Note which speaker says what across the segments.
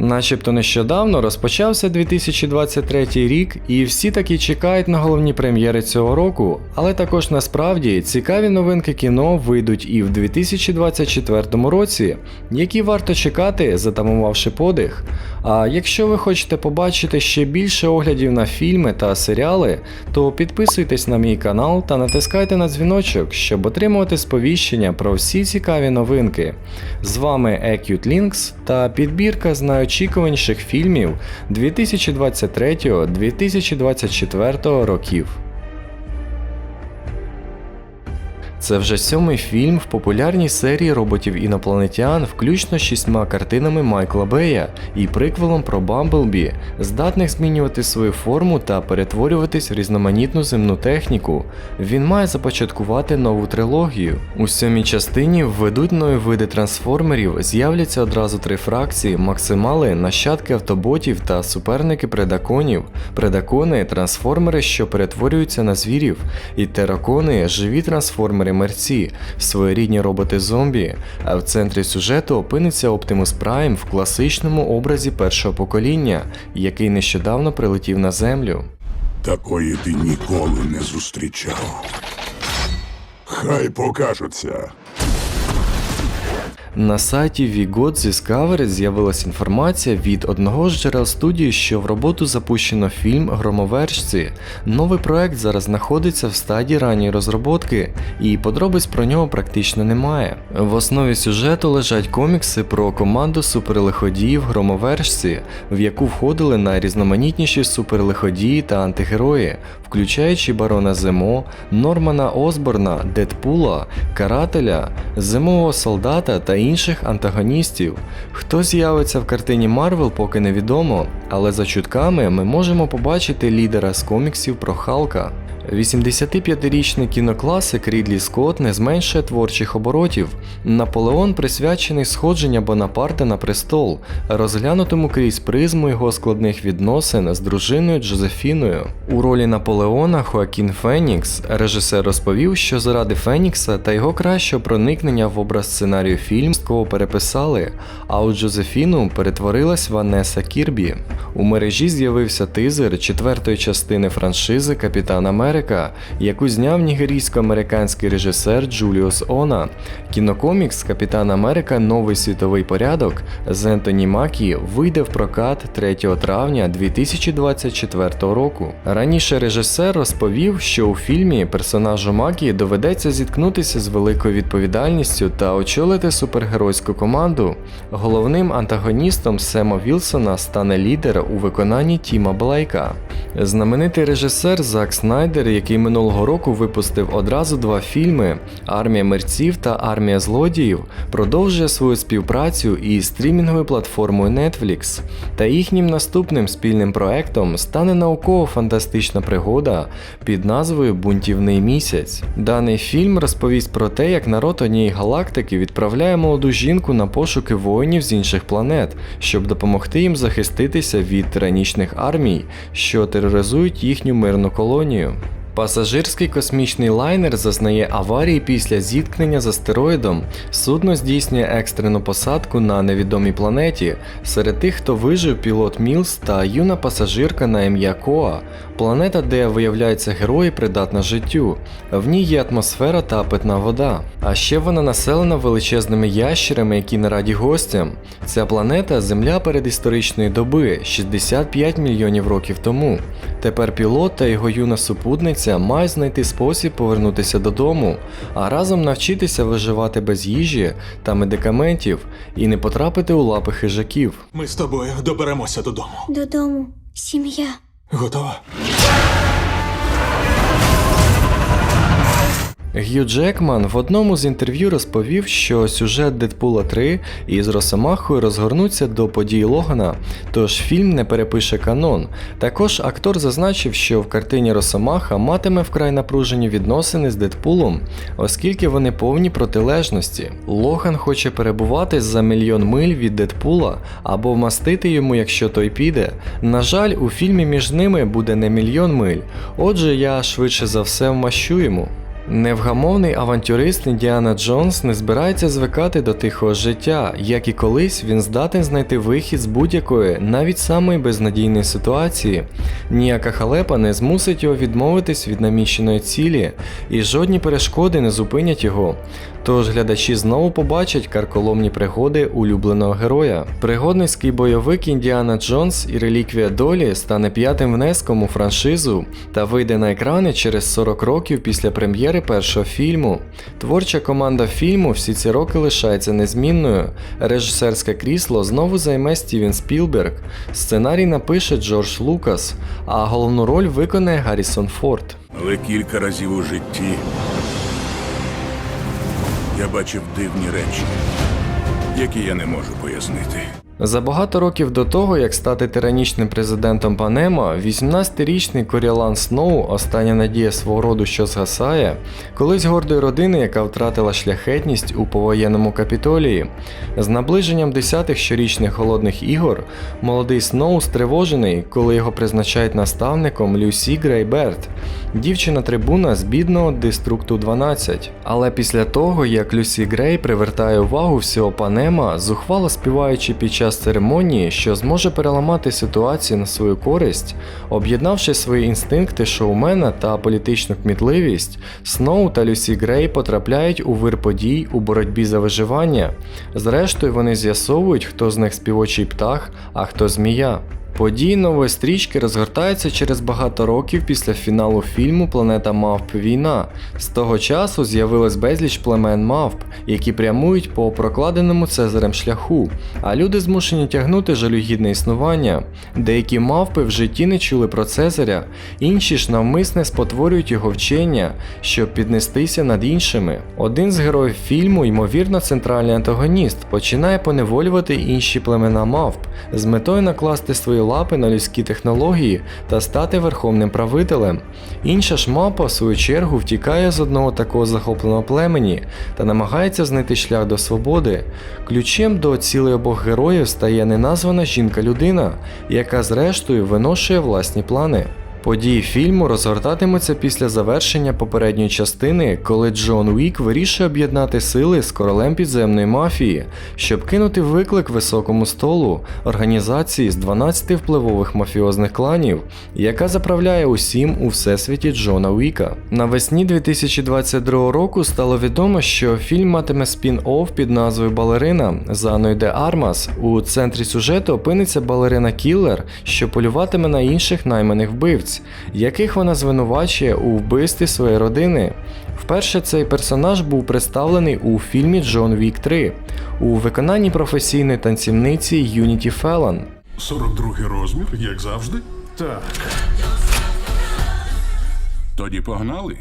Speaker 1: Начебто нещодавно розпочався 2023 рік, і всі таки чекають на головні прем'єри цього року, але також насправді цікаві новинки кіно вийдуть і в 2024 році, які варто чекати, затамувавши подих. А якщо ви хочете побачити ще більше оглядів на фільми та серіали, то підписуйтесь на мій канал та натискайте на дзвіночок, щоб отримувати сповіщення про всі цікаві новинки. З вами Acute Links та підбірка з найочікуваніших фільмів 2023-2024 років. Це вже сьомий фільм в популярній серії роботів інопланетян, включно з шістьма картинами Майкла Бея і приквелом про Бамблбі, здатних змінювати свою форму та перетворюватись в різноманітну земну техніку. Він має започаткувати нову трилогію. У сьомій частині введуть нові види трансформерів, з'являться одразу три фракції: максимали, нащадки автоботів та суперники предаконів. Предакони трансформери, що перетворюються на звірів, і теракони живі трансформери мерці, своєрідні роботи зомбі. А в центрі сюжету опиниться Оптимус Прайм в класичному образі першого покоління, який нещодавно прилетів на землю.
Speaker 2: Такої ти ніколи не зустрічав. Хай покажуться.
Speaker 1: На сайті VGod Discovery з'явилася інформація від одного з джерел студії, що в роботу запущено фільм Громовержці. Новий проект зараз знаходиться в стадії ранньої розробки, і подробиць про нього практично немає. В основі сюжету лежать комікси про команду суперлиходіїв Громовержці, в яку входили найрізноманітніші суперлиходії та антигерої, включаючи барона Земо, Нормана Осборна, Дедпула, Карателя, Зимового солдата та інших антагоністів. Хто з'явиться в картині Марвел, поки невідомо, але за чутками ми можемо побачити лідера з коміксів про Халка. 85-річний кінокласик Рідлі Скотт не зменшує творчих оборотів. Наполеон присвячений сходження Бонапарта на престол, розглянутому крізь призму його складних відносин з дружиною Джозефіною. У ролі Наполеона Хоакін Фенікс режисер розповів, що заради Фенікса та його кращого проникнення в образ сценарію фільм кого переписали, а у Джозефіну перетворилась Ванеса Кірбі. У мережі з'явився тизер четвертої частини франшизи Капітан Америка, яку зняв нігерійсько-американський режисер Джуліус Она. Кінокомікс Капітан Америка Новий світовий порядок з Ентоні Макі вийде в прокат 3 травня 2024 року. Раніше режисер розповів, що у фільмі персонажу Макі доведеться зіткнутися з великою відповідальністю та очолити супергеройську команду. Головним антагоністом Сема Вілсона стане лідер у виконанні Тіма Блейка. Знаменитий режисер Зак Снайдер, який минулого року випустив одразу два фільми Армія мерців та Армія злодіїв, продовжує свою співпрацю із стрімінговою платформою Netflix. Та їхнім наступним спільним проектом стане науково-фантастична пригода під назвою Бунтівний місяць. Даний фільм розповість про те, як народ однієї галактики відправляє молоду жінку на пошуки воїнів з інших планет, щоб допомогти їм захиститися від тиранічних армій, що тероризують їхню мирну колонію. Пасажирський космічний лайнер зазнає аварії після зіткнення з астероїдом. Судно здійснює екстрену посадку на невідомій планеті. Серед тих, хто вижив, пілот Мілс та юна пасажирка на ім'я Коа. Планета, де виявляються герої, придатна життю. В ній є атмосфера та питна вода. А ще вона населена величезними ящерами, які не раді гостям. Ця планета земля передісторичної доби 65 мільйонів років тому. Тепер пілот та його юна супутниця мають знайти спосіб повернутися додому, а разом навчитися виживати без їжі та медикаментів і не потрапити у лапи хижаків.
Speaker 3: Ми з тобою доберемося додому.
Speaker 4: Додому. Сім'я.
Speaker 3: Готова?
Speaker 1: Г'ю Джекман в одному з інтерв'ю розповів, що сюжет Дедпула 3 із Росомахою розгорнуться до подій Логана, тож фільм не перепише канон. Також актор зазначив, що в картині Росомаха матиме вкрай напружені відносини з Дедпулом, оскільки вони повні протилежності. Логан хоче перебувати за мільйон миль від Дедпула або вмастити йому, якщо той піде. На жаль, у фільмі між ними буде не мільйон миль, отже, я швидше за все вмащу йому. Невгамовний авантюрист Індіана Джонс не збирається звикати до тихого життя, як і колись він здатен знайти вихід з будь-якої, навіть самої безнадійної ситуації. Ніяка халепа не змусить його відмовитись від наміщеної цілі, і жодні перешкоди не зупинять його. Тож глядачі знову побачать карколомні пригоди улюбленого героя. Пригодницький бойовик Індіана Джонс і реліквія долі стане п'ятим внеском у франшизу та вийде на екрани через 40 років після прем'єри першого фільму. Творча команда фільму всі ці роки лишається незмінною. Режисерське крісло знову займе Стівен Спілберг, сценарій напише Джордж Лукас, а головну роль виконає Гаррісон Форд.
Speaker 2: Але кілька разів у житті я бачив дивні речі, які я не можу пояснити.
Speaker 1: За багато років до того, як стати тиранічним президентом Панема, 18-річний Коріалан Сноу, остання надія свого роду, що згасає, колись гордої родини, яка втратила шляхетність у повоєнному капітолії. З наближенням десятих щорічних холодних ігор, молодий Сноу стривожений, коли його призначають наставником Люсі Грейберт, дівчина-трибуна з бідного диструкту 12. Але після того, як Люсі Грей привертає увагу всього Панема, зухвало співаючи під час церемонії, що зможе переламати ситуацію на свою користь, об'єднавши свої інстинкти шоумена та політичну кмітливість, Сноу та Люсі Грей потрапляють у вир подій у боротьбі за виживання. Зрештою, вони з'ясовують, хто з них співочий птах, а хто змія. Події нової стрічки розгортаються через багато років після фіналу фільму Планета Мавп Війна. З того часу з'явилось безліч племен мавп, які прямують по прокладеному Цезарем шляху, а люди змушені тягнути жалюгідне існування. Деякі мавпи в житті не чули про Цезаря, інші ж навмисне спотворюють його вчення, щоб піднестися над іншими. Один з героїв фільму, ймовірно, центральний антагоніст, починає поневолювати інші племена мавп з метою накласти свої лапи на людські технології та стати верховним правителем. Інша ж мапа, в свою чергу, втікає з одного такого захопленого племені та намагається знайти шлях до свободи. Ключем до цілей обох героїв стає неназвана жінка-людина, яка зрештою виношує власні плани. Події фільму розгортатимуться після завершення попередньої частини, коли Джон Уік вирішує об'єднати сили з королем підземної мафії, щоб кинути виклик високому столу організації з 12 впливових мафіозних кланів, яка заправляє усім у всесвіті Джона Уіка. Навесні 2022 року стало відомо, що фільм матиме спін-офф під назвою Балерина за де Армас. У центрі сюжету опиниться балерина Кіллер, що полюватиме на інших найманих вбивць, яких вона звинувачує у вбивстві своєї родини. Вперше цей персонаж був представлений у фільмі Джон Вік 3 у виконанні професійної танцівниці Юніті Феллон.
Speaker 2: 42 розмір, як завжди?
Speaker 3: Так.
Speaker 2: Тоді погнали.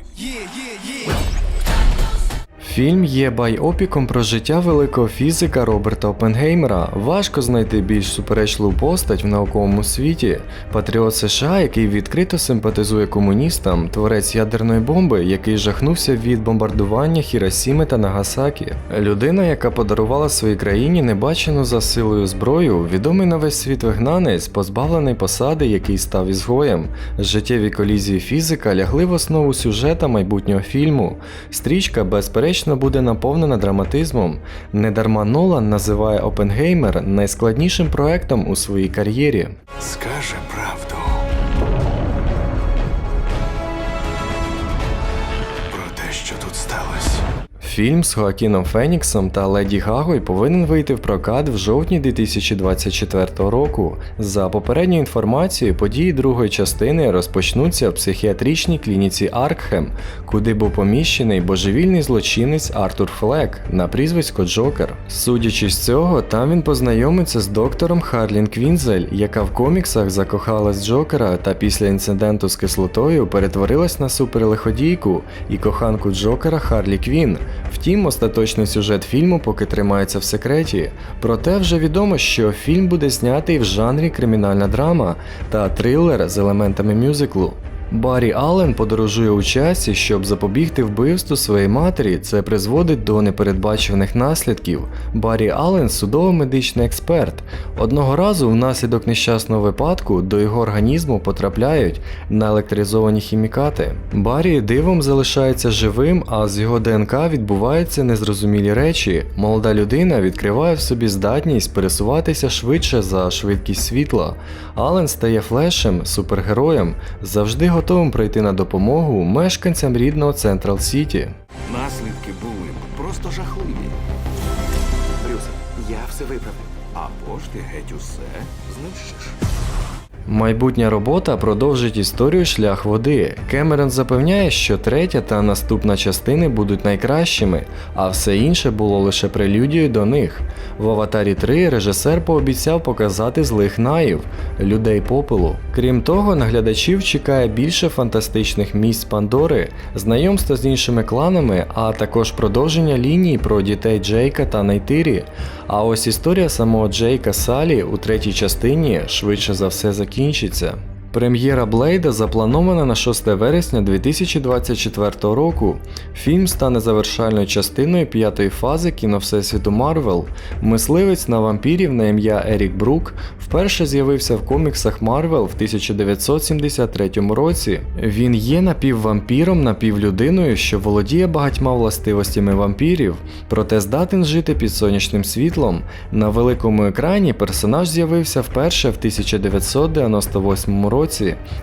Speaker 1: Фільм є байопіком про життя великого фізика Роберта Опенгеймера. Важко знайти більш суперечливу постать в науковому світі. Патріот США, який відкрито симпатизує комуністам, творець ядерної бомби, який жахнувся від бомбардування Хіросіми та Нагасакі. Людина, яка подарувала своїй країні небачену за силою зброю, відомий на весь світ вигнанець, позбавлений посади, який став ізгоєм. Життєві колізії фізика лягли в основу сюжета майбутнього фільму. Стрічка, безперечно, буде наповнена драматизмом. Недарма Нолан називає Опенгеймер найскладнішим проектом у своїй кар'єрі.
Speaker 3: Скаже. Про
Speaker 1: Фільм з Хоакіном Феніксом та Леді Гагою повинен вийти в прокат в жовтні 2024 року. За попередньою інформацією, події другої частини розпочнуться в психіатричній клініці Аркхем, куди був поміщений божевільний злочинець Артур Флек на прізвисько Джокер. Судячи з цього, там він познайомиться з доктором Харлін Квінзель, яка в коміксах закохалась Джокера та після інциденту з кислотою перетворилась на суперлиходійку і коханку Джокера Харлі Квін. Втім, остаточний сюжет фільму поки тримається в секреті. Проте вже відомо, що фільм буде знятий в жанрі кримінальна драма та трилер з елементами мюзиклу. Баррі Аллен подорожує у часі, щоб запобігти вбивству своєї матері. Це призводить до непередбачуваних наслідків. Баррі Аллен судово-медичний експерт. Одного разу, внаслідок нещасного випадку, до його організму потрапляють наелектризовані хімікати. Баррі дивом залишається живим, а з його ДНК відбуваються незрозумілі речі. Молода людина відкриває в собі здатність пересуватися швидше за швидкість світла. Аллен стає флешем, супергероєм, завжди готовим прийти на допомогу мешканцям рідного Централ Сіті.
Speaker 3: Наслідки були просто жахливі. Брюс, я все виправив. Або ж ти геть усе знищиш.
Speaker 1: Майбутня робота продовжить історію шлях води. Кемерон запевняє, що третя та наступна частини будуть найкращими, а все інше було лише прелюдією до них. В Аватарі 3 режисер пообіцяв показати злих наїв людей попелу. Крім того, наглядачів чекає більше фантастичних місць Пандори, знайомства з іншими кланами, а також продовження лінії про дітей Джейка та Найтирі. А ось історія самого Джейка Салі у третій частині швидше за все закінчиться. Прем'єра Блейда запланована на 6 вересня 2024 року. Фільм стане завершальною частиною п'ятої фази кіно Всесвіту Марвел. Мисливець на вампірів на ім'я Ерік Брук вперше з'явився в коміксах Марвел в 1973 році. Він є напіввампіром, напівлюдиною, що володіє багатьма властивостями вампірів, проте здатен жити під сонячним світлом. На великому екрані персонаж з'явився вперше в 1998 році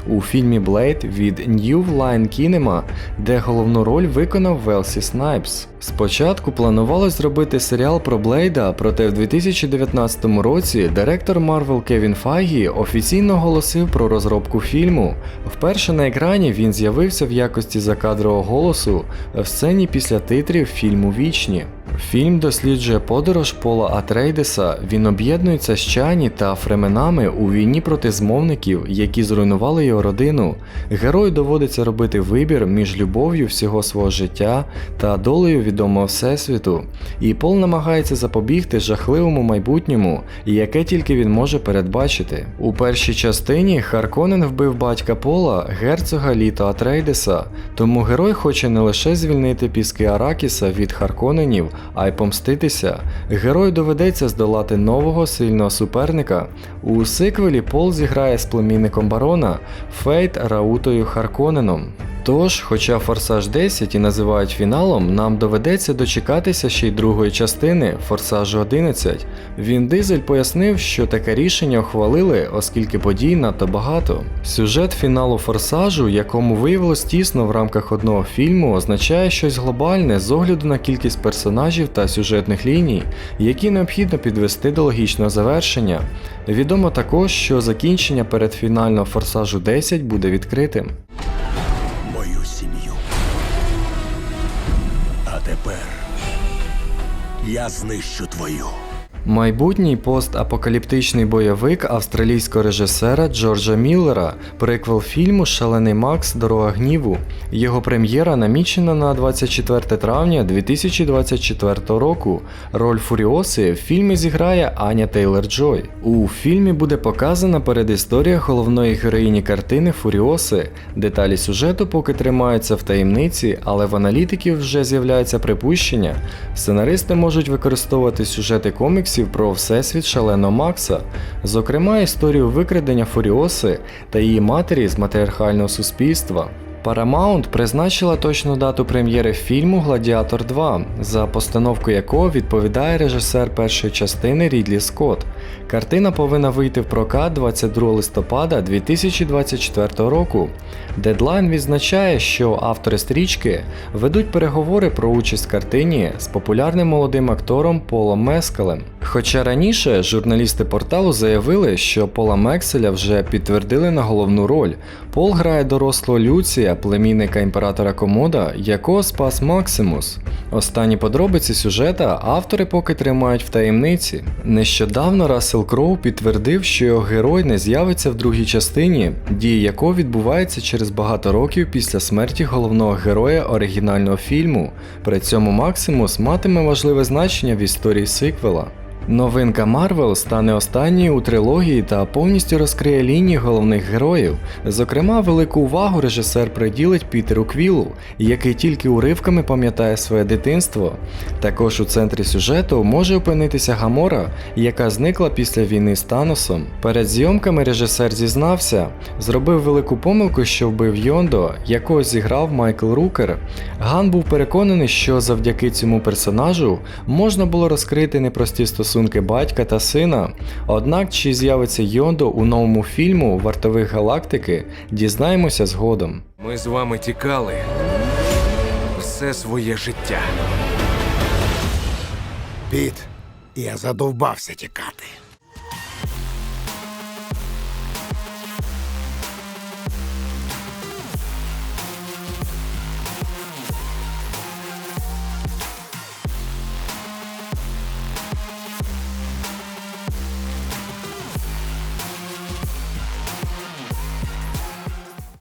Speaker 1: у фільмі Блейд від New Line Cinema, де головну роль виконав Велсі Снайпс. Спочатку планувалось зробити серіал про Блейда, проте в 2019 році директор Марвел Кевін Файгі офіційно оголосив про розробку фільму. Вперше на екрані він з'явився в якості закадрового голосу в сцені після титрів фільму Вічні. Фільм досліджує подорож Пола Атрейдеса. Він об'єднується з Чані та Фременами у війні проти змовників, які зруйнували його родину. Герою доводиться робити вибір між любов'ю всього свого життя та долею відомого всесвіту. І Пол намагається запобігти жахливому майбутньому, яке тільки він може передбачити. У першій частині Харконен вбив батька Пола, герцога Літо Атрейдеса, тому герой хоче не лише звільнити піски Аракіса від Харконенів, а й помститися. Герою доведеться здолати нового сильного суперника. У сиквелі Пол зіграє з племінником барона Фейт Раутою Харконеном. Тож, хоча Форсаж 10 і називають фіналом, нам доведеться дочекатися ще й другої частини Форсажу 11. Він Дизель пояснив, що таке рішення ухвалили, оскільки подій надто багато. Сюжет фіналу Форсажу, якому виявилось тісно в рамках одного фільму, означає щось глобальне з огляду на кількість персонажів та сюжетних ліній, які необхідно підвести до логічного завершення. Відомо також, що закінчення передфінального Форсажу 10 буде відкритим.
Speaker 2: Я знищу твою.
Speaker 1: Майбутній постапокаліптичний бойовик австралійського режисера Джорджа Міллера, приквел фільму Шалений Макс Дорога гніву. Його прем'єра намічена на 24 травня 2024 року. Роль Фуріоси в фільмі зіграє Аня Тейлор Джой. У фільмі буде показана передісторія головної героїні картини Фуріоси. Деталі сюжету поки тримаються в таємниці, але в аналітиків вже з'являється припущення. Сценаристи можуть використовувати сюжети коміксів про всесвіт шалено Макса, зокрема історію викрадення Фуріоси та її матері з матріархального суспільства. Paramount призначила точну дату прем'єри фільму Гладіатор 2, за постановку якого відповідає режисер першої частини Рідлі Скотт. Картина повинна вийти в прокат 22 листопада 2024 року. Дедлайн відзначає, що автори стрічки ведуть переговори про участь в картині з популярним молодим актором Полом Мескалем. Хоча раніше журналісти порталу заявили, що Пола Мекселя вже підтвердили на головну роль. Пол грає дорослого Люція, племінника імператора Комода, якого спас Максимус. Останні подробиці сюжета автори поки тримають в таємниці. Нещодавно Рассел Кроу підтвердив, що його герой не з'явиться в другій частині, дії якого відбувається через багато років після смерті головного героя оригінального фільму. При цьому Максимус матиме важливе значення в історії сиквела. Новинка Марвел стане останньою у трилогії та повністю розкриє лінії головних героїв. Зокрема, велику увагу режисер приділить Пітеру Квілу, який тільки уривками пам'ятає своє дитинство. Також у центрі сюжету може опинитися Гамора, яка зникла після війни з Таносом. Перед зйомками режисер зізнався, зробив велику помилку, що вбив Йондо, якого зіграв Майкл Рукер. Ган був переконаний, що завдяки цьому персонажу можна було розкрити непрості стосунки батька та сина. Однак, чи з'явиться Йондо у новому фільму Вартових галактики, дізнаємося згодом.
Speaker 5: Ми з вами тікали все своє життя.
Speaker 6: Піт, я задовбався тікати.